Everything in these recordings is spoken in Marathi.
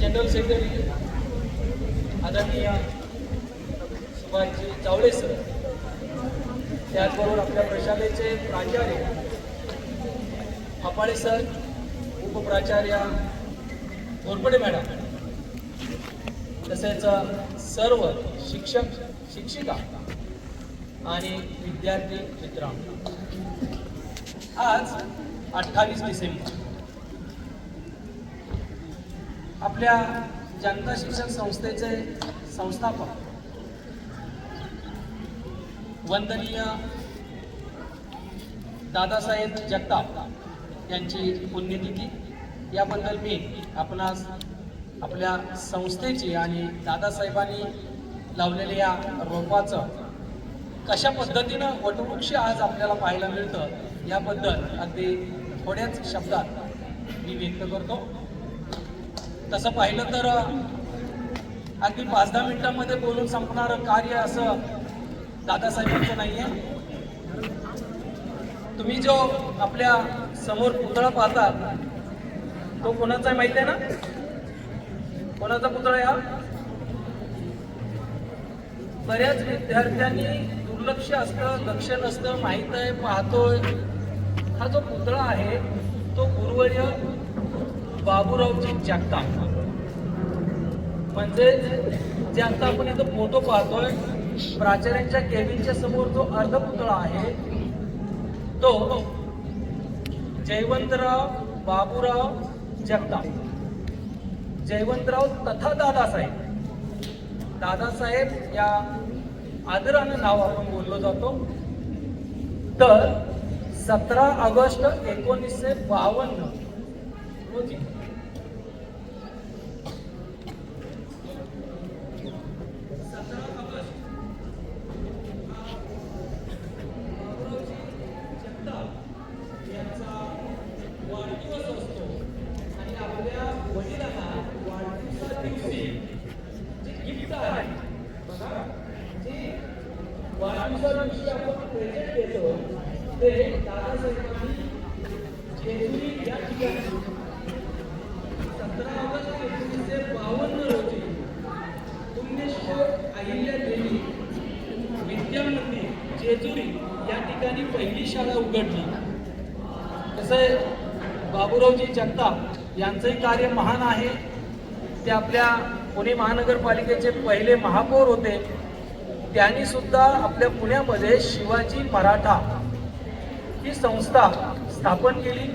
जनरल सेक्रेटरी आदरणीय सुभाषजी चावडे सर त्याचबरोबर आपल्या प्रशालेचे प्राचार्य हपाळे सर उपप्राचार्य घोरपडे मॅडम तसेच सर्व शिक्षक शिक्षिका आणि विद्यार्थी मित्रांनो. आज अठ्ठावीस डिसेंबर. आपल्या जनता शिक्षण संस्थेचे संस्थापक वंदनीय दादासाहेब जगताप यांची पुण्यतिथी. याबद्दल मी आपणास आपल्या संस्थेची आणि दादासाहेबांनी लावलेल्या या रोपाचं कशा पद्धतीनं वटवृक्ष आज आपल्याला पाहायला मिळतं याबद्दल अगदी थोड्याच शब्दात मी व्यक्त करतो. तसं पाहिलं तर अगदी पाच दहा मिनिटांमध्ये बोलून संपणारं कार्य असं दादासाहेबांचं नाही आहे तुम्ही जो आपल्यासमोर पुतळा पाहता तो कोणाचा आहे माहिती आहे ना? कोणाचा पुतळा या हा? बऱ्याच विद्यार्थ्यांनी दुर्लक्ष असतं लक्ष नसतं माहीत आहे पाहतोय. हा जो पुतळा आहे तो गुरुवर्य बाबूरावजी जगताप. म्हणजे जे आता आपण इथं फोटो पाहतोय प्राचार्यांच्या केबिनच्या समोर जो अर्ध पुतळा आहे तो जयवंतराव बाबूराव जगताप. जयवंतराव तथा दादासाहेब. दादासाहेब या आदरानं नाव आपण बोललो जातो. तर सतरा ऑगस्ट एकोणीसशे बावन्न रोजी सतरा ऑगस्ट बाबूरावजी जगताप यांचा वाढदिवस असतो आणि आपल्या वडिलांना वाढदिवसा दिवशी जे गिफ्ट आहे बघा जे वाढदिवसा दिवशी आपण प्रेझेंट देतो ते दादासाहेबांनी जेजुरी या ठिकाणी सतरा ऑगस्ट एकोणीसशे बावन्न रोजी पुण्यश्लोक अहिल्या देवी विद्या मंदिर जेजुरी या ठिकाणी पहिली शाळा उघडली तसे आहे बाबूरावजी जगताप यांचंही कार्य महान आहे. ते आपल्या पुणे महानगरपालिकेचे पहिले महापौर होते. त्यांनी सुद्धा आपल्या पुण्यामध्ये शिवाजी मराठा ही संस्था स्थापन केली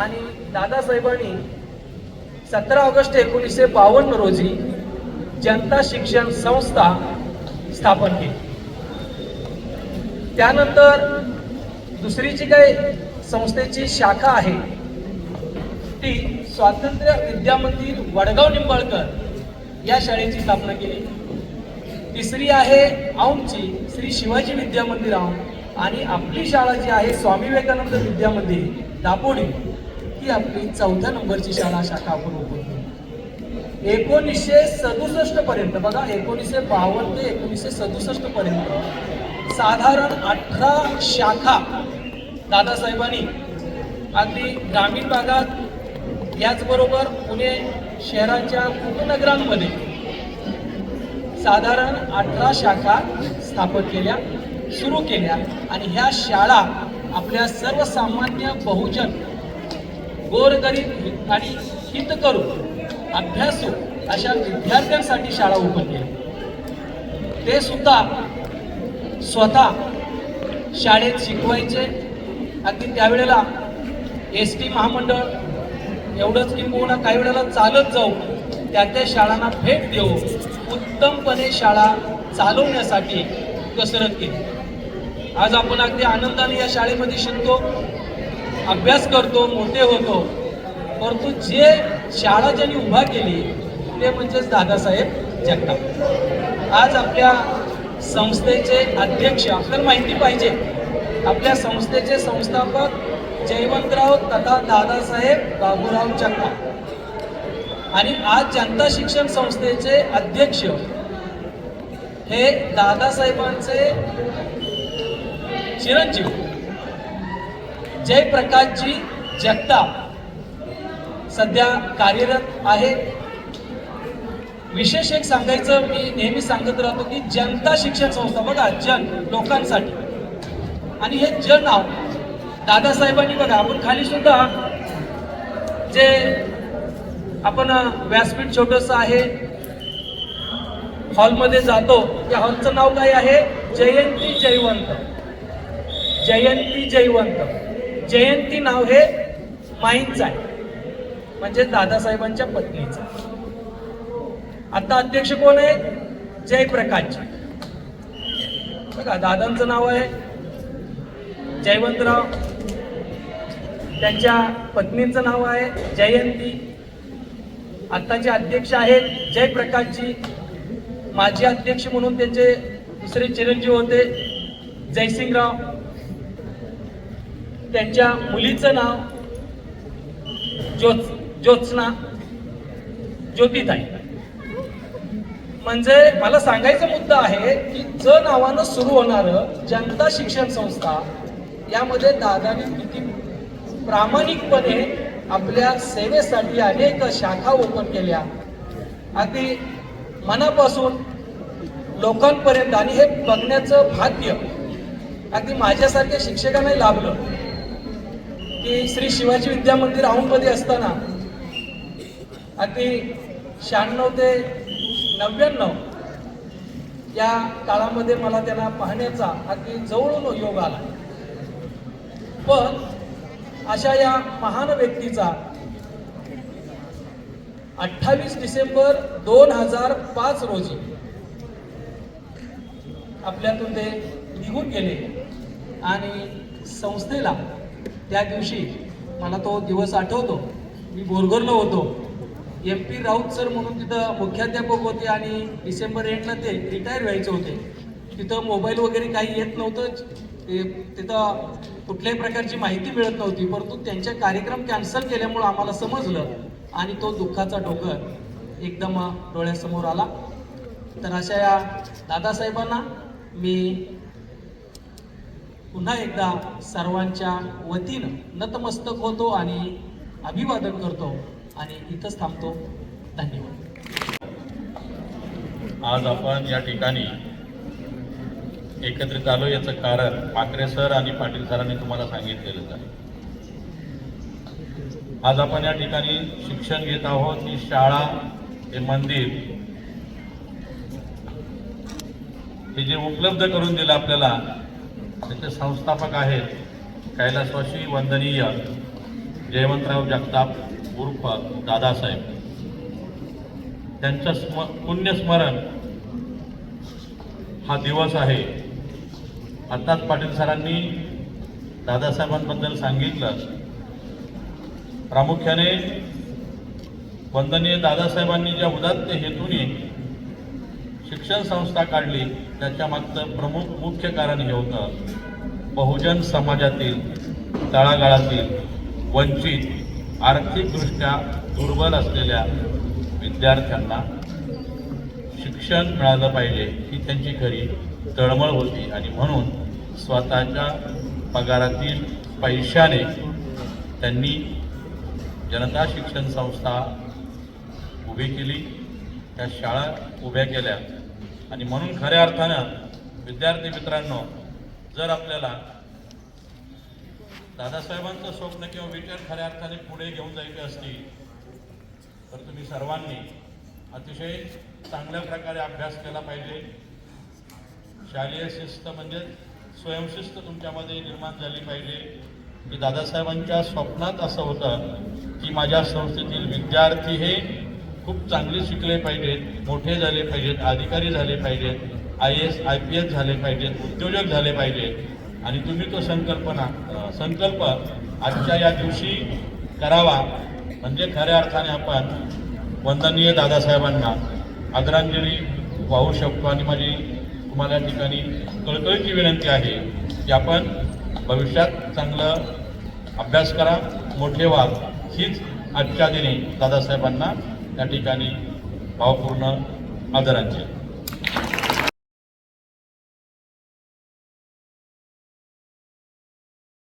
आणि दादासाहेबांनी सतरा ऑगस्ट एकोणीसशे बावन्न रोजी जनता शिक्षण संस्था स्थापन केली. त्यानंतर दुसरी जी काही संस्थेची शाखा आहे ती स्वातंत्र्य विद्यामंदिर वडगाव निंबाळकर या शाळेची स्थापना केली. तिसरी आहे औंधची श्री शिवाजी विद्या मंदिर औंध. आणि आपली शाळा जी आहे स्वामी विवेकानंद विद्या मंदिर दापोडी ही आपली चौथ्या नंबरची शाळा शाखा आपण उघडतो एकोणीसशे सदुसष्ट पर्यंत बघा एकोणीसशे बावन्न ते एकोणीसशे सदुसष्ट पर्यंत साधारण अठरा शाखा दादासाहेबांनी अगदी ग्रामीण भागात याचबरोबर पुणे शहराच्या उपनगरांमध्ये साधारण अठरा शाखा स्थापन केल्या. सुरू केल्या आणि ह्या शाळा आपल्या सर्वसामान्य बहुजन गोरगरीब आणि हितकरू अभ्यासू अशा विद्यार्थ्यांसाठी शाळा उघडली ते सुद्धा स्वतः शाळेत शिकवायचे. अगदी त्यावेळेला एस टी महामंडळ एवढंच किंबहुना काही वेळेला चालत जाऊ त्या त्या शाळांना भेट देऊ उत्तमपणे शाळा चालवण्यासाठी कसरत केली. आज आपण अगदी आनंदाने या शाळेमध्ये शिकतो अभ्यास करतो मोठे होतो. परंतु जे शाळा ज्यांनी उभा केली ते म्हणजेच दादासाहेब जगताप. आज आपल्या संस्थेचे अध्यक्ष आपल्याला माहिती पाहिजे. आपल्या संस्थेचे संस्थापक जयवंतराव तथा दादासाहेब बाबूराव जगताप. आणि आज जनता शिक्षण संस्थेचे अध्यक्ष हे दादासाहेबांचे चिरंजीव जयप्रकाशजी जगताप सध्या कार्यरत आहे. विशेष एक सांगायचं मी नेहमी सांगत राहतो की जनता शिक्षण संस्था बघा जन लोकांसाठी. आणि हे जन नाव दादासाहेबांनी बघा आपण खाली सुद्धा जे आपण व्यासपीठ छोटस आहे हॉलमध्ये जातो त्या हॉलचं नाव काय आहे? जयंती जयवंत. जयंती जयवंत. जयंती नाव हे माईंचं आहे. म्हणजे दादासाहेबांच्या पत्नीचं. आता अध्यक्ष कोण आहे? जयप्रकाशजी. बघा दादांचं नाव आहे जयवंतराव. त्यांच्या पत्नीचं नाव आहे जयंती. आत्ताचे अध्यक्ष आहेत जयप्रकाशजी. माजी अध्यक्ष म्हणून त्यांचे दुसरे चिरंजीव होते जयसिंगराव. त्यांच्या मुलीचं नाव ज्योत ज्योत्सना ज्योतिताई. म्हणजे मला सांगायचा मुद्दा आहे की ज नावानं सुरू होणारं जनता शिक्षण संस्था यामध्ये दादानी किती प्रामाणिकपणे आपल्या सेवेसाठी अनेक शाखा ओपन केल्या. अगदी मनापासून लोकांपर्यंत आणि हे बघण्याचं भाग्य अगदी माझ्यासारख्या शिक्षकांनाही लाभलं. की श्री शिवाजी विद्या मंदिर औंधमध्ये असताना अगदी शहाण्णव ते नव्याण्णव या काळामध्ये मला त्यांना पाहण्याचा अगदी जवळून योग आला. पण अशा या महान व्यक्तीचा अठ्ठावीस डिसेंबर दोन हजार पाच रोजी आपल्यातून ते निघून गेले आणि संस्थेला त्या दिवशी मला तो दिवस आठवतो. मी बोरगोरलो होतो. एम पी राऊत सर म्हणून तिथं मुख्याध्यापक होते आणि डिसेंबर एंडला ते रिटायर व्हायचे होते. तिथं मोबाईल वगैरे काही येत नव्हतं. ते तिथं कुठल्याही प्रकारची माहिती मिळत नव्हती. परंतु त्यांचे कार्यक्रम कॅन्सल केल्यामुळं आम्हाला समजलं आणि तो दुःखाचा डोंगर एकदम डोळ्यासमोर आला. तर अशा या दादासाहेबांना मी पुन्हा एकदा सर्वांच्या वतीनं नतमस्तक होतो आणि अभिवादन करतो आणि इथंच थांबतो. धन्यवाद. आज आपण या ठिकाणी एकत्रित आलो. याचं कारण पाकरे सर आणि पाटील सरांनी तुम्हाला सांगितलेलंच आहे. आज आपण या ठिकाणी शिक्षण घेत आहोत. ही शाळा हे मंदिर हे जे उपलब्ध करून दिलं आपल्याला त्याचे संस्थापक आहेत कैलासवासी वंदनीय जयवंतराव जगताप उर्फ दादासाहेब. त्यांचं स्म पुण्यस्मरण हा दिवस आहे. आत्ताच पाटील सरांनी दादासाहेबांबद्दल सांगितलं. प्रामुख्याने वंदनीय दादासाहेबांनी ज्या उदात्त हेतूने शिक्षण संस्था काढली त्याच्या मागचं प्रमुख मुख्य कारण हे होतं बहुजन समाजातील तळागाळातील वंचित आर्थिकदृष्ट्या दुर्बल असलेल्या विद्यार्थ्यांना शिक्षण मिळालं पाहिजे ही त्यांची खरी तळमळ होती. आणि म्हणून स्वतःच्या पगारातील पैशाने त्यांनी जनता शिक्षण संस्था उभी केली. त्या शाळा उभ्या केल्या. आणि म्हणून खऱ्या अर्थानं विद्यार्थी मित्रांनो जर आपल्याला दादासाहेबांचं स्वप्न किंवा विचार खऱ्या अर्थाने पुढे घेऊन जायचे असतील तर तुम्ही सर्वांनी अतिशय चांगल्या प्रकारे अभ्यास केला पाहिजे. शालेय शिस्त म्हणजे स्वयंशिस्त तुमच्यामध्ये निर्माण झाली पाहिजे. की दादासाहेबांच्या स्वप्नात असं होतं की माझ्या संस्थेतील विद्यार्थी हे खूप चांगले शिकले पाहिजेत मोठे झाले पाहिजेत अधिकारी झाले पाहिजेत I A S I P S पाहिजेत उद्योजक झाले पाहिजेत. आणि तुम्ही तो संकल्पना संकल्प आजच्या या दिवशी करावा. म्हणजे खऱ्या अर्थाने आपण वंदनीय दादासाहेबांना आदरांजली वाहू शकतो. आणि माझी तुम्हाला या ठिकाणी कळकळीची विनंती आहे की आपण भविष्यात चांगलं अभ्यास करा मोठे व्हा हीच आजच्या दिनी दादासाहेबांना या ठिकाणी भावपूर्ण आदरांजली.